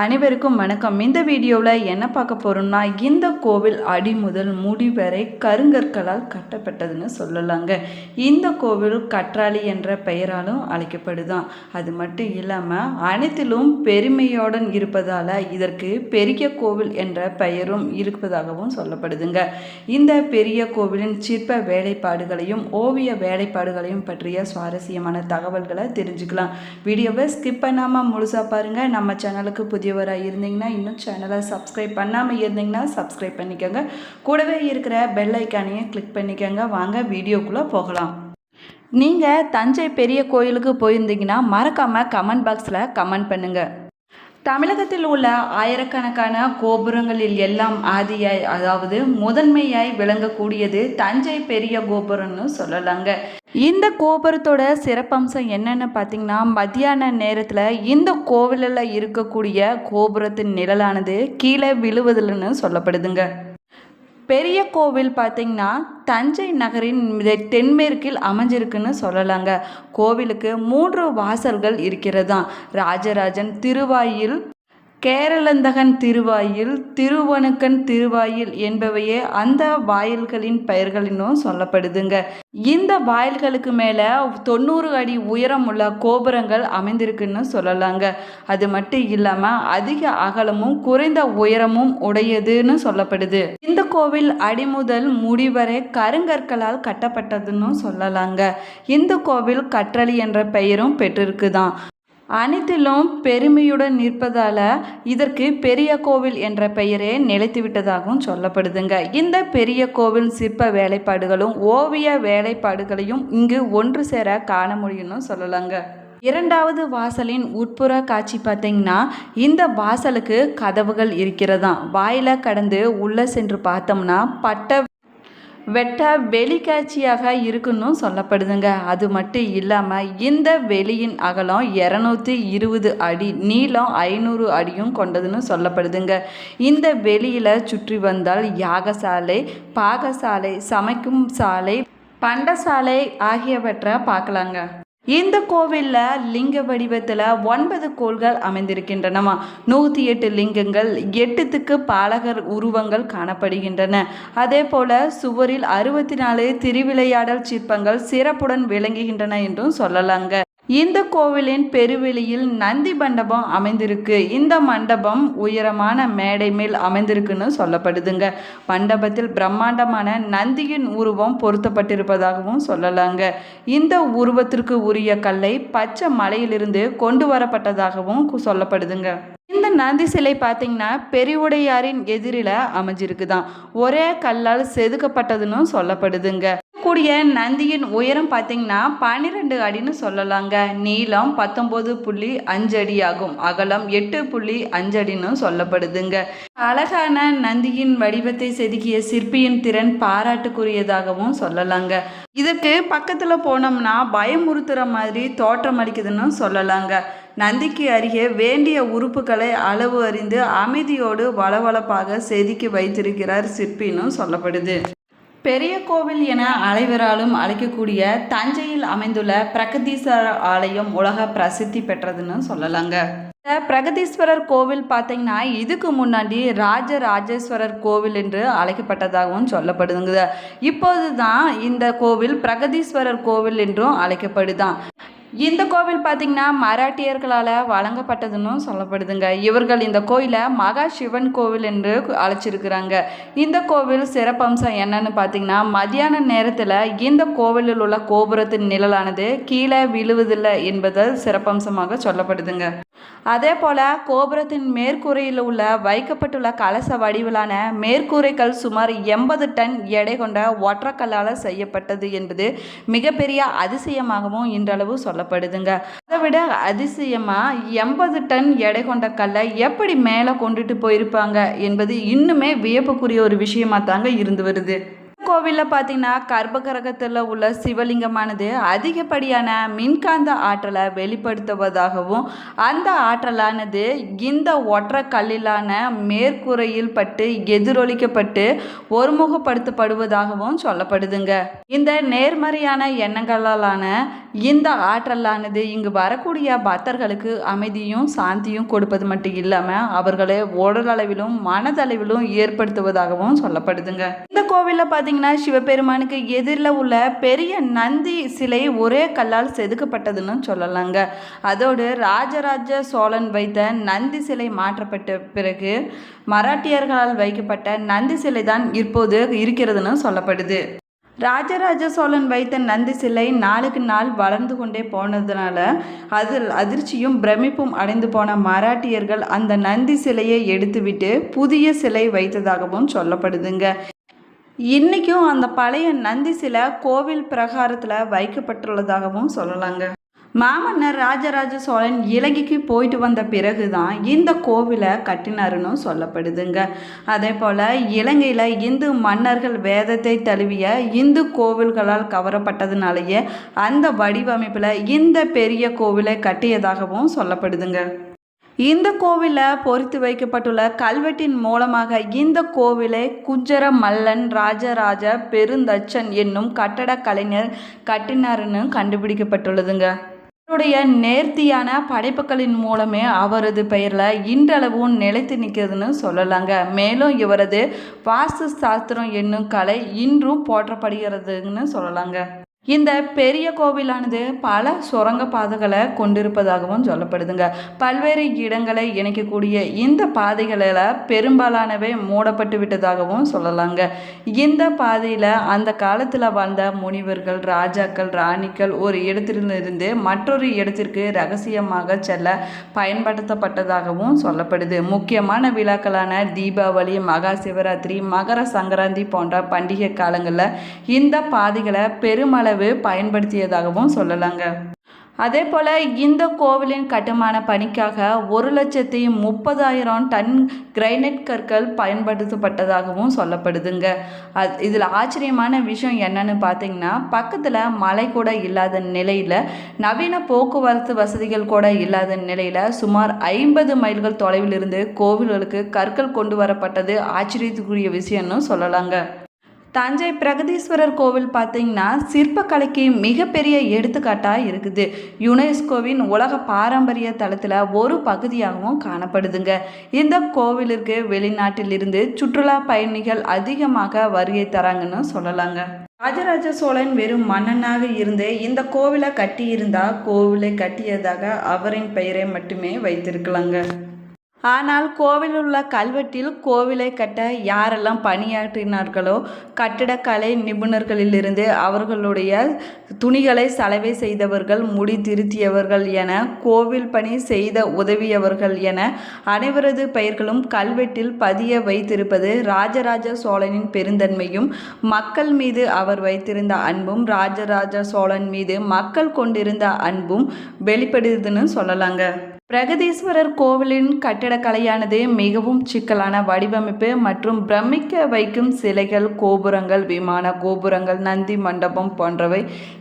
அனைவருக்கும் வணக்கம். இந்த வீடியோவில் என்ன பார்க்க போகிறோம்னா இந்த கோவில் அடி முதல் முடி வரை கருங்கற்களால் கட்டப்பட்டதுன்னு சொல்லலாங்க. இந்த கோவில் கற்றாழி என்ற பெயராலும் அழைக்கப்படுதான் அது மட்டும் இல்லாமல் அனைத்திலும் பெருமையுடன் இருப்பதால் இதற்கு பெரிய கோவில் என்ற பெயரும் இருப்பதாகவும் சொல்லப்படுதுங்க. இந்த பெரிய கோவிலின் சிற்ப வேலைப்பாடுகளையும் ஓவிய வேலைப்பாடுகளையும் பற்றிய சுவாரஸ்யமான தகவல்களை தெரிஞ்சுக்கலாம். வீடியோவை ஸ்கிப் பண்ணாமல் முழுசாக பாருங்கள் நம்ம சேனலுக்கு புதியவராக இருந்தீங்கன்னா இன்னும் சேனலை சப்ஸ்கிரைப் பண்ணாமல் இருந்தீங்கன்னா சப்ஸ்கிரைப் பண்ணிக்கோங்க. கூடவே இருக்கிற பெல் ஐக்கானையும் கிளிக் பண்ணிக்கோங்க. வாங்க வீடியோக்குள்ளே போகலாம். நீங்கள் தஞ்சை பெரிய கோயிலுக்கு போயிருந்தீங்கன்னா மறக்காமல் கமெண்ட் பாக்ஸில் கமெண்ட் பண்ணுங்கள் தமிழகத்தில் உள்ள ஆயிரக்கணக்கான கோபுரங்களில் எல்லாம் ஆதியாய் அதாவது முதன்மையாய் விளங்கக்கூடியது தஞ்சை பெரிய கோபுரம்னு சொல்லலாங்க. இந்த கோபுரத்தோட சிறப்பம்சம் என்னென்னு பார்த்தீங்கன்னா மத்தியான நேரத்தில் இந்த கோவிலில் இருக்கக்கூடிய கோபுரத்தின் நிழலானது கீழே விழுவதில்னு சொல்லப்படுதுங்க. பெரிய கோவில் பார்த்திங்கன்னா தஞ்சை நகரின் தென்மேற்கில் அமைஞ்சிருக்குன்னு சொல்லலாங்க. கோவிலுக்கு மூன்று வாசல்கள் இருக்கிறதாம் ராஜராஜன் திருவாயில் கேரளந்தகன் திருவாயில் திருவணுக்கன் திருவாயில் என்பவையே அந்த வாயில்களின் பெயர்களினும் சொல்லப்படுதுங்க. இந்த வாயில்களுக்கு மேலே தொண்ணூறு அடி உயரம் உள்ள கோபுரங்கள் அமைந்திருக்குன்னு சொல்லலாங்க. அது மட்டும் இல்லாமல் அதிக அகலமும் குறைந்த உயரமும் உடையதுன்னு சொல்லப்படுது. இந்த கோவில் அடிமுதல் முடிவரை கருங்கற்களால் கட்டப்பட்டதுன்னு சொல்லலாங்க. இந்த கோவில் கற்றளி என்ற பெயரும் பெற்றிருக்குதான். அனைத்திலும் பெருமையுடன் நிற்பதால் இதற்கு பெரிய கோவில் என்ற பெயரே நிலைத்துவிட்டதாகவும் சொல்லப்படுதுங்க. இந்த பெரிய கோவில் சிற்ப வேலைப்பாடுகளும் ஓவிய வேலைப்பாடுகளையும் இங்கு ஒன்று சேர காண முடியும்னு சொல்லலாங்க. இரண்டாவது வாசலின் உட்புற காட்சி பார்த்தீங்கன்னா இந்த வாசலுக்கு கதவுகள் இருக்கிறதா? வாயில கடந்து உள்ளே சென்று பார்த்தோம்னா பட்ட வெட்ட வெளிக்காட்சியாக இருக்குன்னு சொல்லப்படுதுங்க. அது மட்டும் இல்லாமல் இந்த வெளியின் அகலம் இரநூத்தி இருபது அடி நீளம் ஐநூறு அடியும் கொண்டதுன்னு சொல்லப்படுதுங்க. இந்த வெளியில் சுற்றி வந்தால் யாகசாலை பாகசாலை சமைக்கும் சாலை பண்டசாலை ஆகியவற்றை பார்க்கலாங்க. இந்த கோவிலில் லிங்க வடிவத்தில் ஒன்பது கோள்கள் அமைந்திருக்கின்றனவா? நூற்றி எட்டு லிங்கங்கள் எட்டுத்துக்கு பாலகர் உருவங்கள் காணப்படுகின்றன. அதே போல் சுவரில் அறுபத்தி நாலு திருவிளையாடல் சிற்பங்கள் சிறப்புடன் விளங்குகின்றன என்றும் சொல்லலாங்க. இந்த கோவிலின் பெருவெளியில் நந்தி மண்டபம் அமைந்திருக்கு. இந்த மண்டபம் உயரமான மேடை மேல் அமைந்திருக்குன்னு சொல்லப்படுதுங்க. மண்டபத்தில் பிரம்மாண்டமான நந்தியின் உருவம் பொருத்தப்பட்டிருப்பதாகவும் சொல்லலாங்க. இந்த உருவத்திற்கு உரிய கல்லை பச்சை மலையிலிருந்து கொண்டு வரப்பட்டதாகவும் சொல்லப்படுதுங்க. இந்த நந்தி சிலை பார்த்தீங்கன்னா பெரிவுடையாரின் எதிரில் அமைஞ்சிருக்குதான். ஒரே கல்லால் செதுக்கப்பட்டதுன்னு சொல்லப்படுதுங்க. கூடிய நந்தியின் உயரம் பார்த்தீங்கன்னா பன்னிரெண்டு அடின்னு சொல்லலாங்க. நீளம் பத்தொம்போது புள்ளி அஞ்சு அடி ஆகும் அகலம் எட்டு புள்ளி அஞ்சு அடின்னு சொல்லப்படுதுங்க. அழகான நந்தியின் வடிவத்தை செதுக்கிய சிற்பியின் திறன் பாராட்டுக்குரியதாகவும் சொல்லலாங்க. இதுக்கு பக்கத்தில் போனோம்னா பயமுறுத்துகிற மாதிரி தோற்றம் அளிக்குதுன்னு சொல்லலாங்க. நந்திக்கு அருகே வேண்டிய உறுப்புகளை அளவு அறிந்து அமைதியோடு வளவளப்பாக செதுக்கி வைத்திருக்கிறார் சிற்பின்னு சொல்லப்படுது. பெரிய கோவில் என அனைவராலும் அழைக்கக்கூடிய தஞ்சையில் அமைந்துள்ள பிரகதீஸ்வரர் ஆலயம் உலக பிரசித்தி பெற்றதுன்னு சொல்லலாங்க. இந்த பிரகதீஸ்வரர் கோவில் பார்த்தீங்கன்னா இதுக்கு முன்னாடி ராஜராஜேஸ்வரர் கோவில் என்று அழைக்கப்பட்டதாகவும் சொல்லப்படுதுங்க. இப்போது தான் இந்த கோவில் பிரகதீஸ்வரர் கோவில் என்றும் அழைக்கப்படுதான். இந்த கோவில் பார்த்திங்கன்னா மராட்டியர்களால் வழங்கப்பட்டதுன்னு சொல்லப்படுதுங்க. இவர்கள் இந்த கோயிலை மகா சிவன் கோவில் என்று அழைச்சிருக்கிறாங்க. இந்த கோவில் சிறப்பம்சம் என்னன்னு பார்த்தீங்கன்னா மதியான நேரத்தில் இந்த கோவிலில் உள்ள கோபுரத்தின் நிழலானது கீழே விழுவதில்லை என்பது சிறப்பம்சமாக சொல்லப்படுதுங்க. அதே போல் கோபுரத்தின் மேற்கூரையில் உள்ள வைக்கப்பட்டுள்ள கலச வடிவிலான மேற்கூரைகள் சுமார் எண்பது டன் எடை கொண்ட ஒற்றைக்கல்லால் செய்யப்பட்டது என்பது மிகப்பெரிய அதிசயமாகவும் இன்றளவு சொல்லப்படுதுங்க. அதை விட அதிசயமாக எண்பது டன் எடை கொண்ட கல்லை எப்படி மேலே கொண்டுட்டு போயிருப்பாங்க என்பது இன்னுமே வியப்புக்குரிய ஒரு விஷயமா தாங்க இருந்து வருது. கோவிலில் பார்த்தீங்கன்னா கர்ப்பகரகத்தில் உள்ள சிவலிங்கமானது அதிகப்படியான மின்காந்த ஆற்றலை வெளிப்படுத்துவதாகவும் அந்த ஆற்றலானது இந்த ஒற்றை கல்லிலான மேற்கூரையில் பட்டு எதிரொலிக்கப்பட்டு ஒருமுகப்படுத்தப்படுவதாகவும் சொல்லப்படுதுங்க. இந்த நேர்மறையான எண்ணங்களாலான இந்த ஆற்றலானது இங்கு வரக்கூடிய பக்தர்களுக்கு அமைதியும் சாந்தியும் கொடுப்பது மட்டும் இல்லாமல் அவர்களை உடலளவிலும் மனதளவிலும் ஏற்படுத்துவதாகவும் சொல்லப்படுதுங்க. இந்த கோவிலில் பார்த்தீங்கன்னா பார்த்தீங்கன்னா சிவபெருமானுக்கு எதிரில் உள்ள பெரிய நந்தி சிலை ஒரே கல்லால் செதுக்கப்பட்டதுன்னு சொல்லலாங்க. அதோடு ராஜராஜ சோழன் வைத்த நந்தி சிலை மாற்றப்பட்ட பிறகு மராட்டியர்களால் வைக்கப்பட்ட நந்தி சிலை தான் இப்போது இருக்கிறதுன்னு சொல்லப்படுது. ராஜராஜ சோழன் வைத்த நந்தி சிலை நாளுக்கு நாள் வளர்ந்து கொண்டே போனதுனால அதில் அதிர்ச்சியும் பிரமிப்பும் அடைந்து போன மராட்டியர்கள் அந்த நந்தி சிலையை எடுத்துவிட்டு புதிய சிலை வைத்ததாகவும் சொல்லப்படுதுங்க. இன்றைக்கும் அந்த பழைய நந்தி சிலை கோவில் பிரகாரத்தில் வைக்கப்பட்டுள்ளதாகவும் சொல்லலாங்க. மாமன்னர் ராஜராஜ சோழன் இலங்கைக்கு போயிட்டு வந்த பிறகு தான் இந்த கோவிலை கட்டினாருன்னு சொல்லப்படுதுங்க. அதே போல் இலங்கையில் இந்து மன்னர்கள் வேதத்தை தழுவிய இந்து கோவில்களால் கவரப்பட்டதுனாலேயே அந்த வடிவமைப்பில் இந்த பெரிய கோவிலை கட்டியதாகவும் சொல்லப்படுதுங்க. இந்த கோவிலில் பொறித்து வைக்கப்பட்டுள்ள கல்வெட்டின் மூலமாக இந்த கோவிலை குஜர மல்லன் ராஜராஜ பெருந்தச்சன் என்னும் கட்டட கலைஞர் கட்டினாருன்னு கண்டுபிடிக்கப்பட்டுள்ளதுங்க. அவருடைய நேர்த்தியான படைப்புகளின் மூலமே அவரது பெயரில் இன்றளவும் நிலைத்து நிற்கிறதுன்னு சொல்லலாங்க. மேலும் இவரது வாஸ்து சாஸ்திரம் என்னும் கலை இன்றும் போற்றப்படுகிறதுன்னு சொல்லலாங்க. இந்த பெரிய கோவிலானது பல சுரங்க பாதைகளை கொண்டிருப்பதாகவும் சொல்லப்படுதுங்க. பல்வேறு இடங்களை இணைக்கக்கூடிய இந்த பாதைகளில் பெரும்பாலானவை மூடப்பட்டு விட்டதாகவும் சொல்லலாங்க. இந்த பாதையில் அந்த காலத்தில் வாழ்ந்த முனிவர்கள் ராஜாக்கள் ராணிகள் ஒரு இடத்திலிருந்து மற்றொரு இடத்திற்கு ரகசியமாக செல்ல பயன்படுத்தப்பட்டதாகவும் சொல்லப்படுது. முக்கியமான விழாக்களான தீபாவளி மகா சிவராத்திரி மகர சங்கராந்தி போன்ற பண்டிகை காலங்களில் இந்த பாதைகளை பெருமளவு அளவு பயன்படுத்தியதாகவும் சொல்லலாங்க. அதே போல் இந்த கோவிலின் கட்டுமான பணிக்காக ஒரு லட்சத்தி முப்பதாயிரம் டன் கிரைனைட் கற்கள் பயன்படுத்தப்பட்டதாகவும் சொல்லப்படுதுங்க. அது இதில் ஆச்சரியமான விஷயம் என்னன்னு பார்த்தீங்கன்னா பக்கத்தில் மலை கூட இல்லாத நிலையில் நவீன போக்குவரத்து வசதிகள் கூட இல்லாத நிலையில் சுமார் ஐம்பது மைல்கள் தொலைவில் இருந்து கோவில்களுக்கு கற்கள் கொண்டு வரப்பட்டது ஆச்சரியத்துக்குரிய விஷயம்னு சொல்லலாங்க. தஞ்சை பிரகதீஸ்வரர் கோவில் பார்த்தீங்கன்னா சிற்பக்கலைக்கு மிகப்பெரிய எடுத்துக்காட்டாக இருக்குது. யுனெஸ்கோவின் உலக பாரம்பரிய தளத்தில் ஒரு பகுதியாகவும் காணப்படுதுங்க. இந்த கோவிலிற்கு வெளிநாட்டிலிருந்து சுற்றுலா பயணிகள் அதிகமாக வருகை தராங்கன்னு சொல்லலாங்க. ராஜராஜ சோழன் வெறும் மன்னனாக இருந்து இந்த கோவிலை கட்டியிருந்தா கோவிலை கட்டியதாக அவரின் பெயரை மட்டுமே வைத்திருக்கலாங்க. ஆனால் கோவிலில் உள்ள கல்வெட்டில் கோவிலை கட்ட யாரெல்லாம் பணியாற்றினார்களோ கட்டிடக்கலை நிபுணர்களிலிருந்து அவர்களுடைய துணிகளை சலவை செய்தவர்கள் முடி திருத்தியவர்கள் என கோவில் பணி செய்த உதவியவர்கள் என அனைவரது பெயர்களும் கல்வெட்டில் பதிய வைத்திருப்பது ராஜராஜ சோழனின் பெருந்தன்மையும் மக்கள் மீது அவர் வைத்திருந்த அன்பும் ராஜராஜ சோழன் மீது மக்கள் கொண்டிருந்த அன்பும் வெளிப்படுதுன்னு சொல்லலாங்க. பிரகதீஸ்வரர் கோவிலின் கட்டிடக்கலையானது மிகவும் சிக்கலான வடிவமைப்பு மற்றும் பிரமிக்க வைக்கும் சிலைகள் கோபுரங்கள் விமான கோபுரங்கள் நந்தி மண்டபம் போன்றவை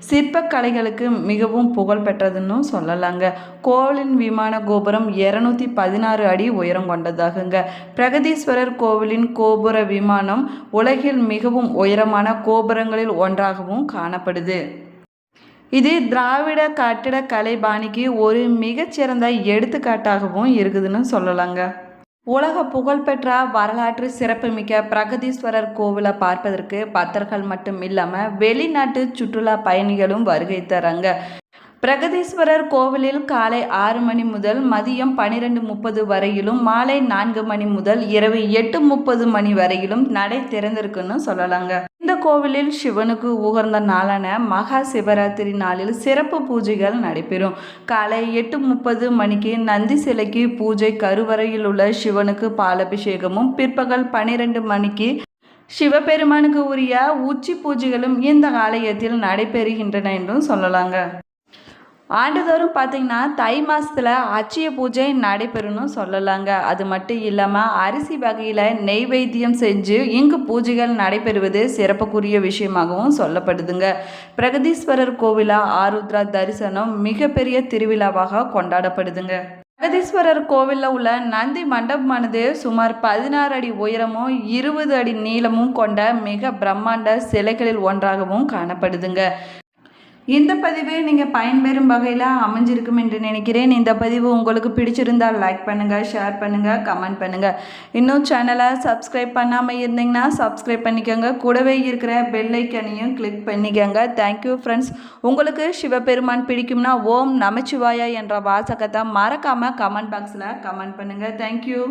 சிற்பக்கலைகளுக்கு மிகவும் புகழ் பெற்றதுன்னு சொல்லலாங்க. கோவிலின் விமான கோபுரம் இரநூத்தி பதினாறு அடி உயரம் கொண்டதாகுங்க. பிரகதீஸ்வரர் கோவிலின் கோபுர விமானம் உலகில் மிகவும் உயரமான கோபுரங்களில் ஒன்றாகவும் காணப்படுது. இது திராவிட கட்டிடக்கலை பாணிக்கு ஒரு மிகச்சிறந்த எடுத்துக்காட்டாகவும் இருக்குதுன்னு சொல்லலாங்க. உலக புகழ்பெற்ற வரலாற்று சிறப்புமிக்க பிரகதீஸ்வரர் கோவிலை பார்ப்பதற்கு பக்தர்கள் மட்டும் இல்லாமல் வெளிநாட்டு சுற்றுலா பயணிகளும் வருகை தராங்க. பிரகதீஸ்வரர் கோவிலில் காலை ஆறு மணி முதல் மதியம் பனிரெண்டு முப்பது வரையிலும் மாலை நான்கு மணி முதல் இரவு எட்டு முப்பது மணி வரையிலும் நடை திறந்திருக்குன்னு சொல்லலாங்க. இந்த கோவிலில் சிவனுக்கு உகர்ந்த நாளான மகா சிவராத்திரி நாளில் சிறப்பு பூஜைகள் நடைபெறும். காலை எட்டு முப்பது மணிக்கு நந்தி சிலைக்கு பூஜை கருவறையில் உள்ள சிவனுக்கு பாலபிஷேகமும் பிற்பகல் பனிரெண்டு மணிக்கு சிவபெருமானுக்கு உரிய உச்சி பூஜைகளும் இந்த ஆலயத்தில் நடைபெறுகின்றன என்றும் சொல்லலாங்க. ஆண்டுதோறும் பார்த்திங்கன்னா தை மாதத்தில் அச்சய பூஜை நடைபெறும்னு சொல்லலாங்க. அது மட்டும் இல்லாமல் அரிசி வகையில் நெய்வேத்தியம் செஞ்சு இங்கு பூஜைகள் நடைபெறுவது சிறப்புக்குரிய விஷயமாகவும் சொல்லப்படுதுங்க. பிரகதீஸ்வரர் கோவிலாக ஆருத்ரா தரிசனம் மிகப்பெரிய திருவிழாவாக கொண்டாடப்படுதுங்க. பிரகதீஸ்வரர் கோவிலில் உள்ள நந்தி மண்டபமானது சுமார் பதினாறு அடி உயரமும் இருபது அடி நீளமும் கொண்ட மிக பிரம்மாண்ட சிலைகளில் ஒன்றாகவும் காணப்படுதுங்க. இந்த பதிவு நீங்கள் பயன்பெறும் வகையில் அமைஞ்சிருக்கும் என்று நினைக்கிறேன். இந்த பதிவு உங்களுக்கு பிடிச்சிருந்தால் லைக் பண்ணுங்கள் ஷேர் பண்ணுங்கள் கமெண்ட் பண்ணுங்கள் இன்னும் சேனலை சப்ஸ்கிரைப் பண்ணாமல் இருந்தீங்கன்னா சப்ஸ்கிரைப் பண்ணிக்கோங்க. கூடவே இருக்கிற பெல்லைக்கனையும் கிளிக் பண்ணிக்கோங்க. தேங்க்யூ ஃப்ரெண்ட்ஸ் உங்களுக்கு சிவபெருமான் பிடிக்கும்னா ஓம் நமச்சிவாயா என்ற வாசகத்தை மறக்காமல் கமெண்ட் பாக்ஸில் கமெண்ட் பண்ணுங்கள் தேங்க்யூ